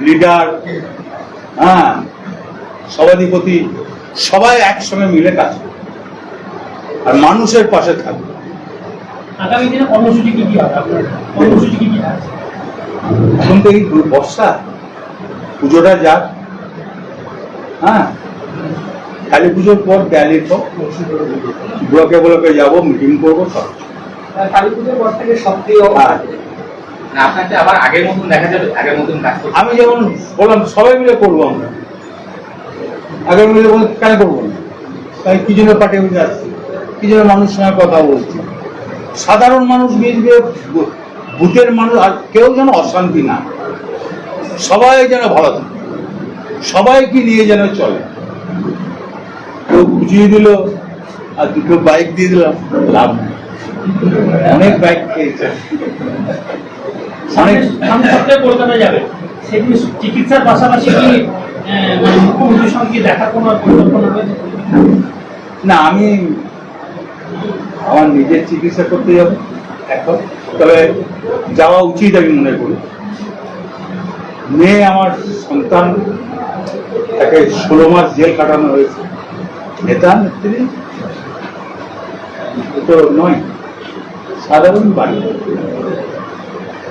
Leader হ্যাঁ সভাধিপতি সবাই একসঙ্গে মিলে কাজ আর মানুষের পাশে থাকবে আগামী দিনে কর্মসূচি কি কি কর্মসূচি কি কি এখন তো এই বর্ষা পুজোটা যাক হ্যাঁ। কালী পুজোর পর দেয়ালি তো ব্লকে ব্লকে যাব মিটিং করব সব। কালী পুজোর পর থেকে। না আপনাকে আবার আগের মতন দেখা যাবে, আগের মতন আমি যেমন বললাম, সবাই মিলে করব আমরা। আগামী মিলে কেন করব না? তাই কি জন্য পার্টি অফিসে আসছি কি জন্য মানুষের সঙ্গে কথা বলছি? সাধারণ মানুষ মিলবে বু- বুথের মানুষ, আর কেউ যেন অশান্তি না সবাই যেন ভালো থাকে। সবাইকে নিয়ে যেন চলে। কেউ বুঝিয়ে দিল, আর দুটো বাইক দিয়ে দিলাম, লাভ অনেক বাইক খেয়েছে। অনেক সপ্তাহে কলকাতা যাবে। চিকিৎসার পাশাপাশি কি মানে মুখ্যমন্ত্রীর সঙ্গে কি দেখা কোনো পরিকল্পনা রয়েছে না আমি আমার নিজের চিকিৎসা করতে যাব এখন তবে যাওয়া উচিত আমি মনে করি। মেয়ে আমার সন্তান তাকে ষোলো মাস জেল কাটানো হয়েছে। নেতা নেত্রী তো নয় সাধারণ বাড়ি।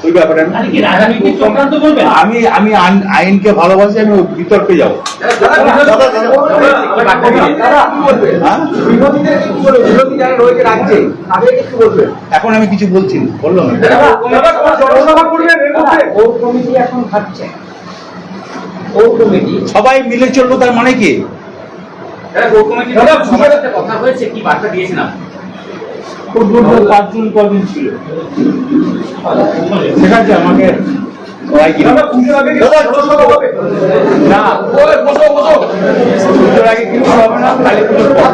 ওই ব্যাপারে আমি আমি আমি আইনকে ভালোবাসি আমি বিতর্কে যাব হ্যাঁ বিরোধী যারা রয়েছে রাজ্যে তাদের কিছু বলবেন এখন আমি কিছু বলছি না বললাম সবাই মিলে চলবো তার মানে কি? সাথে কথা হয়েছে কি বার্তা দিয়েছেন পাঁচজন কদিন ছিল। আমাকে না পুজোর আগে কিছু হবে না কালী পুজোর পর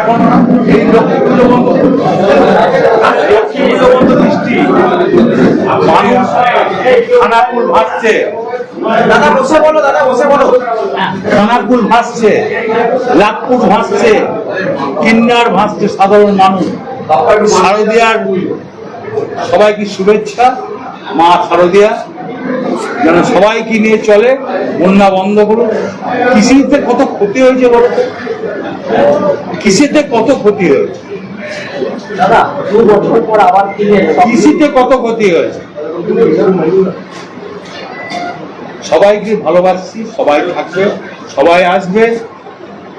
এখন এই লক্ষ্মী পুজো বন্ধ লক্ষ্মী পুজো বন্ধ বৃষ্টি? মানুষ খানাকুল ভাসছে। দাদা বসে বলো দাদা বসে বলো। খানাকুল ভাসছে লাখপুর ভাসছে কিন্নার ভাসছে সাধারণ মানুষ। শারদিয়ার সবাইকে শুভেচ্ছা? মা শারদিয়া যেন সবাইকে নিয়ে চলে বন্যা বন্ধ করুন কৃষিতে কত ক্ষতি হয়েছে বলো কৃষিতে কত ক্ষতি হয়েছে? দাদা পর আবার কৃষিতে কত ক্ষতি হয়েছে? সবাইকে ভালোবাসছি? সবাই থাকবে সবাই আসবে।